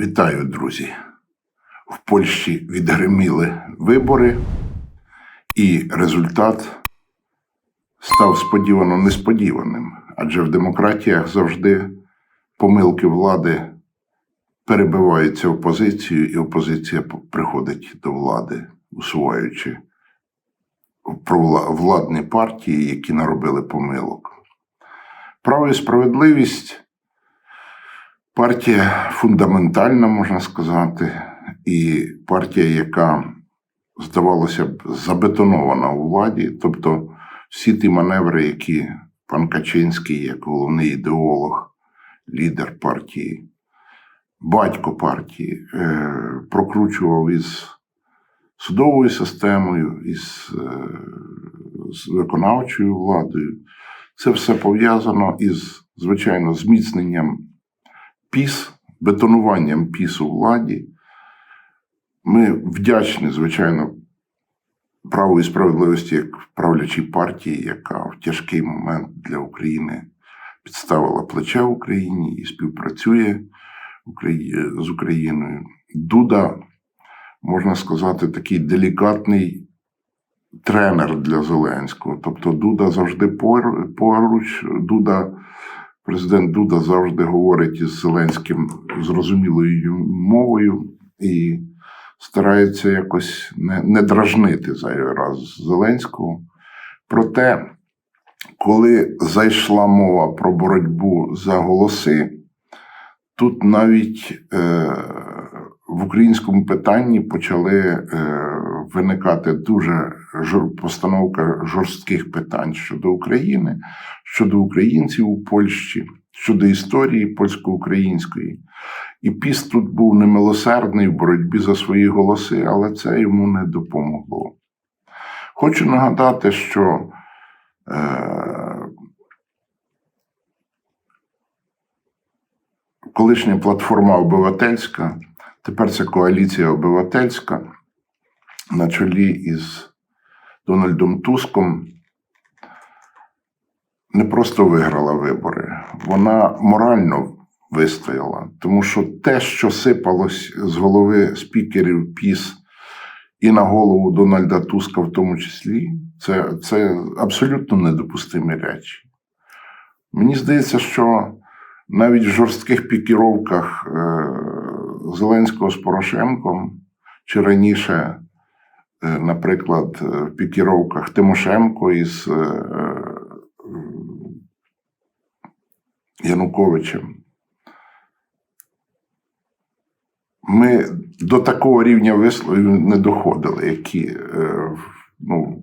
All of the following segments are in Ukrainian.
Вітаю, друзі. В Польщі відгриміли вибори, і результат став сподівано несподіваним. Адже в демократіях завжди помилки влади перебиваються опозицією, і опозиція приходить до влади, усуваючи владні партії, які наробили помилок. Право і справедливість партія фундаментальна, можна сказати, і партія, яка, здавалося б, забетонована у владі. Тобто всі ті маневри, які пан Качинський, як головний ідеолог, лідер партії, батько партії, е, прокручував із судовою системою, із е, з виконавчою владою. Це все пов'язано із, звичайно, зміцненням піс, бетонуванням піс у владі. Ми вдячні, звичайно, праву і справедливості як правлячій партії, яка в тяжкий момент для України підставила плече Україні і співпрацює з Україною. Дуда, можна сказати, такий делікатний тренер для Зеленського. Тобто Дуда завжди пор- поруч, Дуда. Президент Дуда завжди говорить із Зеленським зрозумілою мовою і старається якось не, не дражнити зайвий раз Зеленського. Проте, коли зайшла мова про боротьбу за голоси, тут навіть е, в українському питанні почали е, виникати дуже постановка жорстких питань щодо України, щодо українців у Польщі, щодо історії польсько-української. І піс тут був немилосердний в боротьбі за свої голоси, але це йому не допомогло. Хочу нагадати, що е, колишня платформа обивательська, тепер це коаліція обивательська на чолі із Дональдом Туском не просто виграла вибори, вона морально вистояла. Тому що те, що сипалось з голови спікерів ПІС і на голову Дональда Туска, в тому числі, це, це абсолютно недопустимі речі. Мені здається, що навіть в жорстких пікіровках е, Зеленського з Порошенком, чи раніше, наприклад, е, в пікіровках Тимошенко із е, Януковичем. Ми до такого рівня висловів не доходили, які е, ну,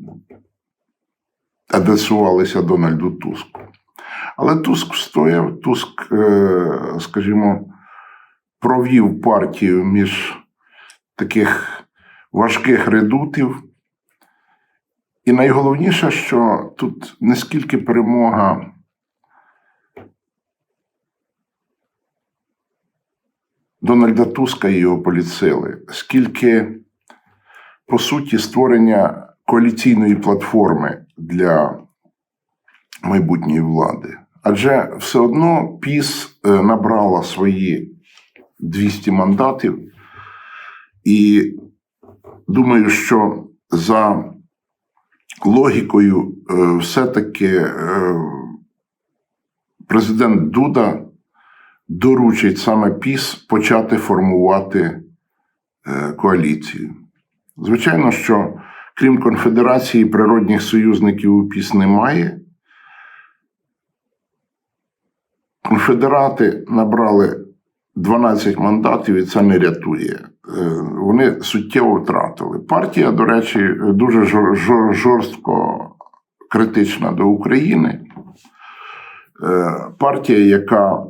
адресувалися Дональду Туску. Але Туск стояв, Туск, е, скажімо, провів партію між таких важких редутів. І найголовніше, що тут не скільки перемога Дональда Туска і його політсили, скільки, по суті, створення коаліційної платформи для майбутньої влади. Адже все одно ПІС е, набрала свої 200 мандатів, і думаю, що за логікою, е, все-таки е, президент Дуда доручить саме ПІС почати формувати е, коаліцію. Звичайно, що крім конфедерації природних союзників у ПІС немає. Конфедерати набрали 12 мандатів, і це не рятує. Е, Вони суттєво втратили. Партія, до речі, дуже жор- жор- жорстко критична до України. Е, Партія, яка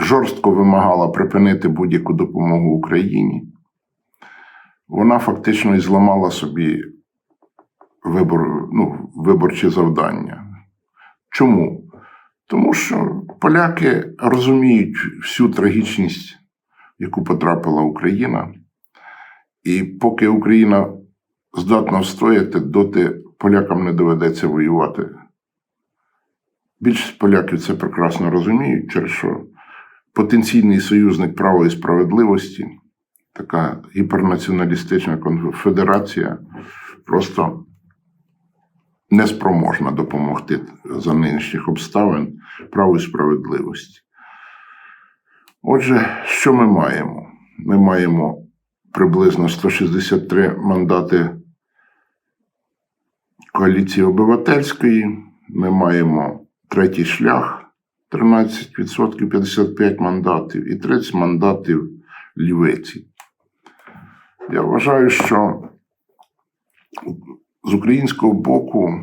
жорстко вимагала припинити будь-яку допомогу Україні, вона фактично і зламала собі вибор, ну, виборчі завдання. Чому? Тому що поляки розуміють всю трагічність, яку потрапила Україна, і поки Україна здатна встояти, доти полякам не доведеться воювати. Більшість поляків це прекрасно розуміють, через що потенційний союзник права і справедливості, така гіпернаціоналістична конфедерація, просто неспроможна допомогти за нинішніх обставин праву і справедливості. Отже, що ми маємо? Ми маємо приблизно 163 мандати коаліції обивательської. Ми маємо третій шлях 13%, 55 мандатів і 30 мандатів лівиці. Я вважаю, що з українського боку,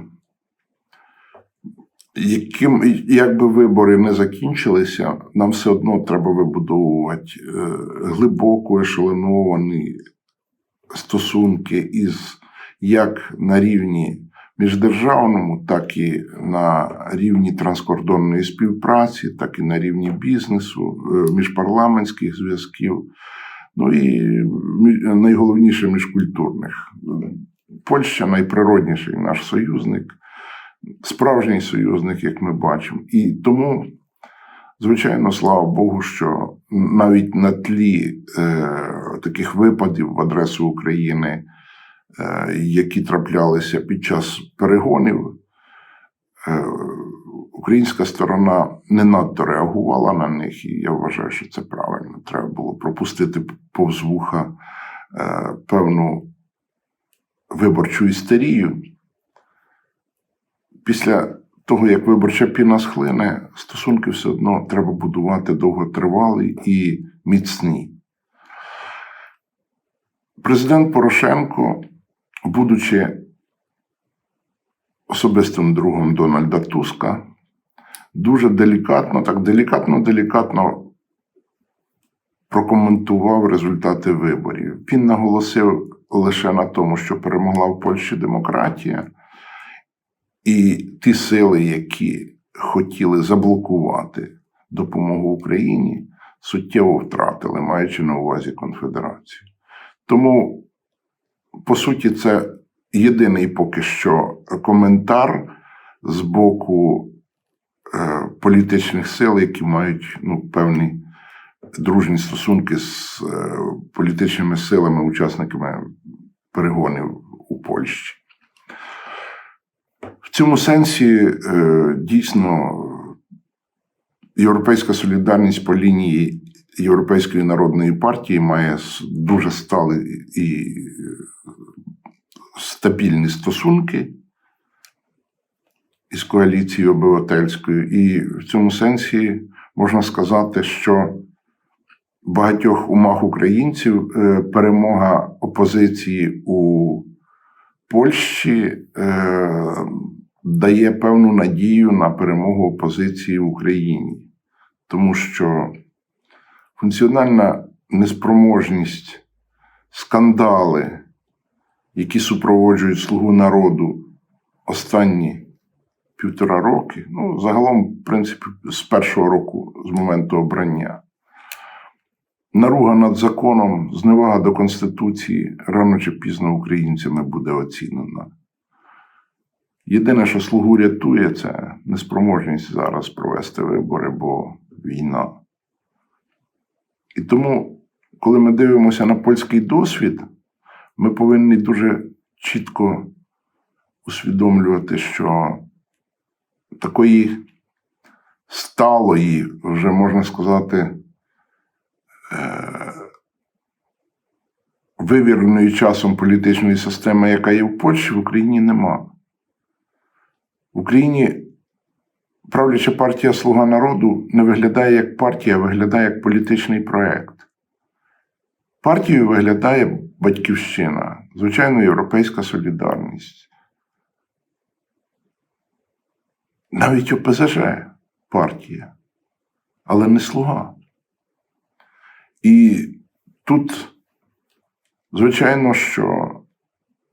яким, як би вибори не закінчилися, нам все одно треба вибудовувати е, глибоко ешелоновані стосунки із як на рівні міждержавному, так і на рівні транскордонної співпраці, так і на рівні бізнесу, е, міжпарламентських зв'язків, ну і найголовніше міжкультурних. Польща найприродніший наш союзник, справжній союзник, як ми бачимо. І тому, звичайно, слава Богу, що навіть на тлі е, таких випадів в адресу України, е, які траплялися під час перегонів, е, українська сторона не надто реагувала на них, і я вважаю, що це правильно. Треба було пропустити повз вуха е, певну виборчу істерію. Після того, як виборча піна схлине, стосунки все одно треба будувати довготривалі і міцні. Президент Порошенко, будучи особистим другом Дональда Туска, дуже делікатно, так делікатно, делікатно прокоментував результати виборів. Він наголосив лише на тому, що перемогла в Польщі демократія, і ті сили, які хотіли заблокувати допомогу Україні, суттєво втратили, маючи на увазі конфедерацію. Тому, по суті, це єдиний поки що коментар з боку е, політичних сил, які мають ну, певні дружні стосунки з е, політичними силами, учасниками перегонів у Польщі. В цьому сенсі е, дійсно європейська солідарність по лінії Європейської народної партії має дуже сталі і стабільні стосунки із коаліцією обивательською. І в цьому сенсі можна сказати, що багатьох умах українців е, перемога опозиції у Польщі е, дає певну надію на перемогу опозиції в Україні, тому що функціональна неспроможність, скандали, які супроводжують слугу народу останні півтора роки, ну, загалом, в принципі, з першого року, з моменту обрання. Наруга над законом, зневага до Конституції рано чи пізно українцями буде оцінена. Єдине, що слугу рятує, це неспроможність зараз провести вибори, бо війна. І тому, коли ми дивимося на польський досвід, ми повинні дуже чітко усвідомлювати, що такої сталої, вже можна сказати, е, вивіреної часом політичної системи, яка є в Польщі, в Україні нема. В Україні правляча партія Слуга народу не виглядає як партія, а виглядає як політичний проект. Партією виглядає батьківщина, звичайно, європейська солідарність. Навіть ОПЗЖ партія, але не слуга. І тут, звичайно, що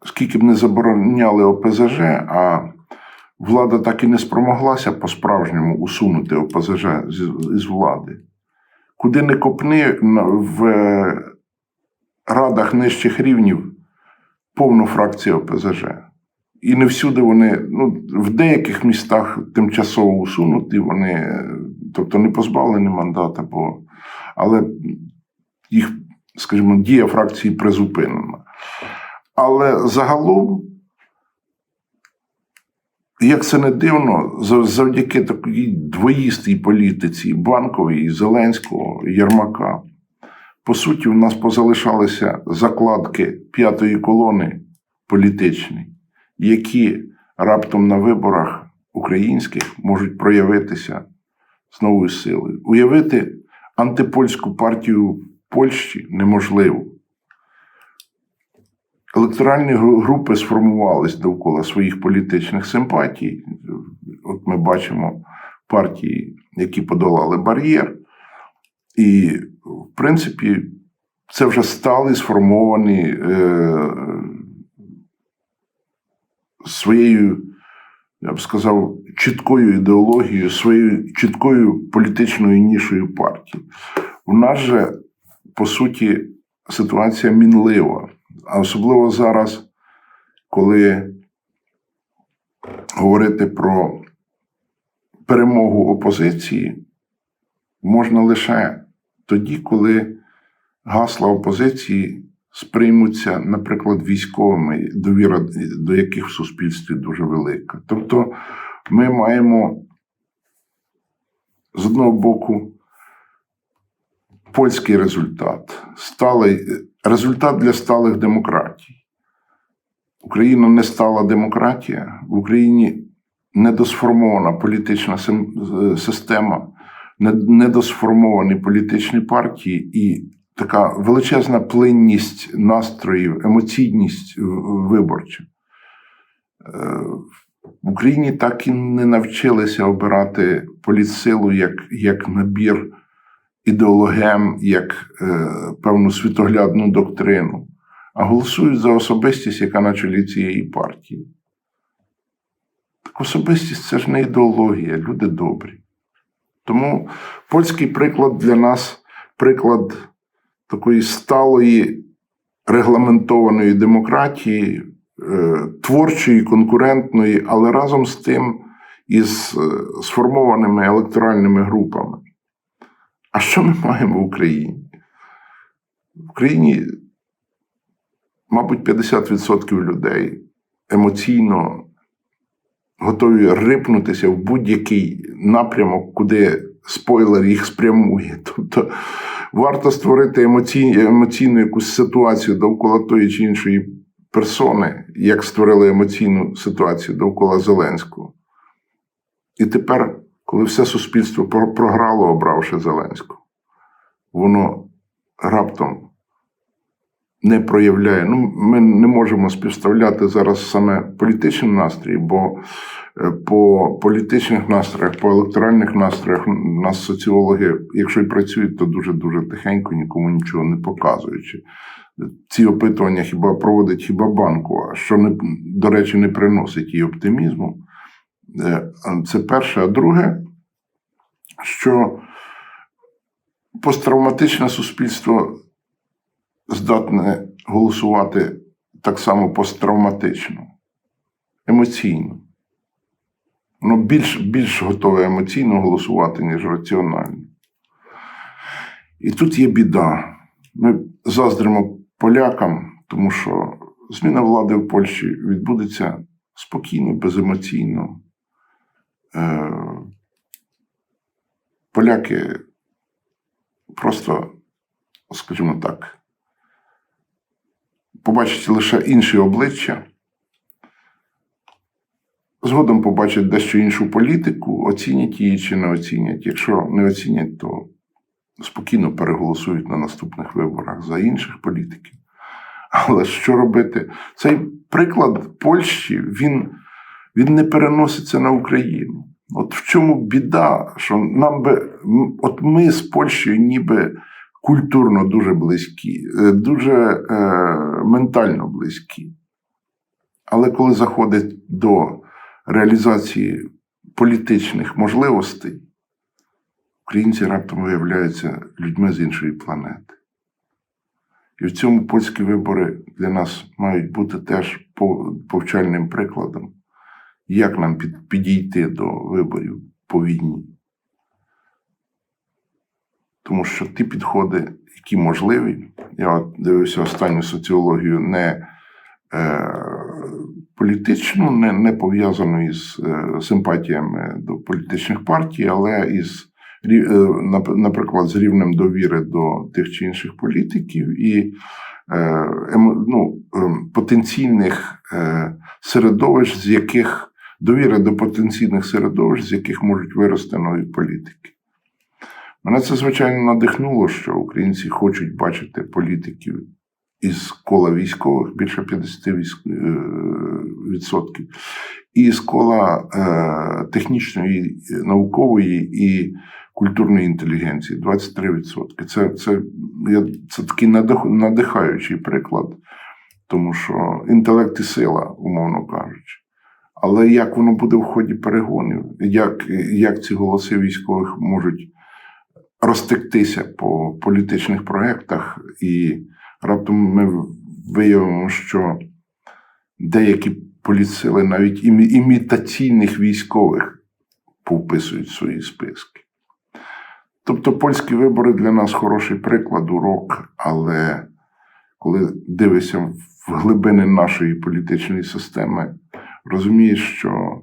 скільки б не забороняли ОПЗЖ, а влада так і не спромоглася по-справжньому усунути ОПЗЖ з, влади. Куди не копни в е, радах нижчих рівнів повну фракцію ОПЗЖ. І не всюди вони, ну, в деяких містах тимчасово усунуті, вони тобто не позбавлені мандата, бо, але їх, скажімо, дія фракції призупинена. Але загалом, як це не дивно, завдяки такій двоїстій політиці Банкової, Зеленського, Єрмака, по суті, у нас позалишалися закладки п'ятої колони політичної, які раптом на виборах українських можуть проявитися з новою силою. Уявити антипольську партію Польщі неможливо. Електоральні групи сформувались довкола своїх політичних симпатій. От ми бачимо партії, які подолали бар'єр. І, в принципі, це вже стали сформовані е, своєю, я б сказав, чіткою ідеологією, своєю чіткою політичною нішою партії. У нас же, по суті, ситуація мінлива. А особливо зараз, коли говорити про перемогу опозиції, можна лише тоді, коли гасла опозиції сприймуться, наприклад, військовими, довіра до яких в суспільстві дуже велика. Тобто ми маємо з одного боку польський результат, сталий результат для сталих демократій. Україна не стала демократія, в Україні недосформована політична система, недосформовані політичні партії і така величезна плинність настроїв, емоційність в- виборча. Е, В Україні так і не навчилися обирати політсилу як, як набір ідеологем, як е, певну світоглядну доктрину, а голосують за особистість, яка на чолі цієї партії. Так особистість це ж не ідеологія, люди добрі. Тому польський приклад для нас приклад такої сталої регламентованої демократії, е, творчої, конкурентної, але разом з тим із е, сформованими електоральними групами. А що ми маємо в Україні? В Україні, мабуть, 50% людей емоційно готові рипнутися в будь-який напрямок, куди спойлер їх спрямує. Тобто варто створити емоційну, емоційну якусь ситуацію довкола тої чи іншої персони, як створили емоційну ситуацію довкола Зеленського. І тепер, коли все суспільство програло, обравши Зеленського, воно раптом не проявляє. Ну, ми не можемо співставляти зараз саме політичні настрої, бо е, по політичних настроях, по електоральних настроях нас соціологи, якщо й працюють, то дуже-дуже тихенько, нікому нічого не показуючи. Ці опитування хіба проводить хіба банку, а що не, до речі, не приносить їй оптимізму. Е, Це перше. А друге, що посттравматичне суспільство здатне голосувати так само посттравматично, емоційно. Воно більш, більш готове емоційно голосувати, ніж раціонально. І тут є біда. Ми заздримо полякам, тому що зміна влади в Польщі відбудеться спокійно, беземоційно. Е, Поляки просто, скажімо так, побачать лише інші обличчя, згодом побачать дещо іншу політику, оцінять її чи не оцінять. Якщо не оцінять, то спокійно переголосують на наступних виборах за інших політиків. Але що робити? Цей приклад Польщі він, він не переноситься на Україну. От в чому біда, що нам би, от ми з Польщею ніби культурно дуже близькі, е, дуже е, ментально близькі. Але коли заходить до реалізації політичних можливостей, українці раптом виявляються людьми з іншої планети. І в цьому польські вибори для нас мають бути теж повчальним прикладом, як нам під- підійти до виборів по війні. Тому що ті підходи, які можливі, я от дивився останню соціологію, не е, політичну, не, не пов'язану із е, симпатіями до політичних партій, але із е, наприклад, з рівнем довіри до тих чи інших політиків і е, ем, потенційних е, середовищ, з яких довіра до потенційних середовищ, з яких можуть вирости нові політики. Мене це, звичайно, надихнуло, що українці хочуть бачити політиків із кола військових більше 50% е, і з кола е, технічної, наукової і культурної інтелігенції 23%. Це, це, це такий надихаючий приклад, тому що інтелект і сила, умовно кажучи. Але як воно буде в ході перегонів, як, як ці голоси військових можуть розтектися по політичних проєктах, і раптом ми виявимо, що деякі політсили, навіть імі- імітаційних військових, повписують свої списки. Тобто польські вибори для нас хороший приклад, урок, але коли дивишся в глибини нашої політичної системи, розумієш, що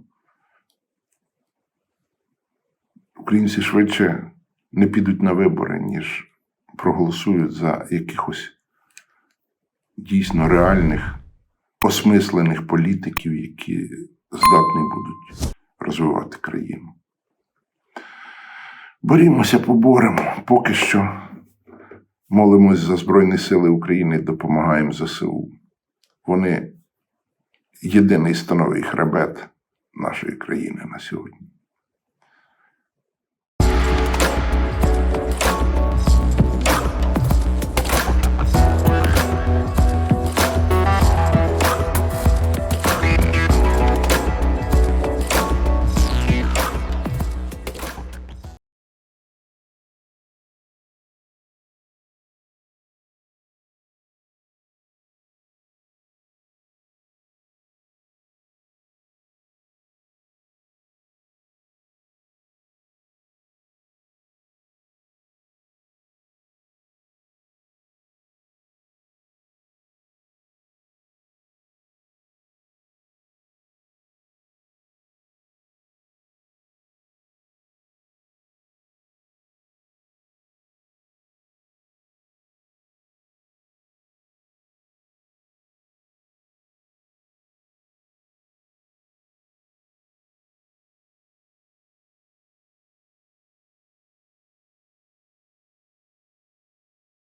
українці швидше не підуть на вибори, ніж проголосують за якихось дійсно реальних, осмислених політиків, які здатні будуть розвивати країну. Борімося, поборемо. Поки що молимось за Збройні Сили України, допомагаємо ЗСУ. Вони єдиний становий хребет нашої країни на сьогодні.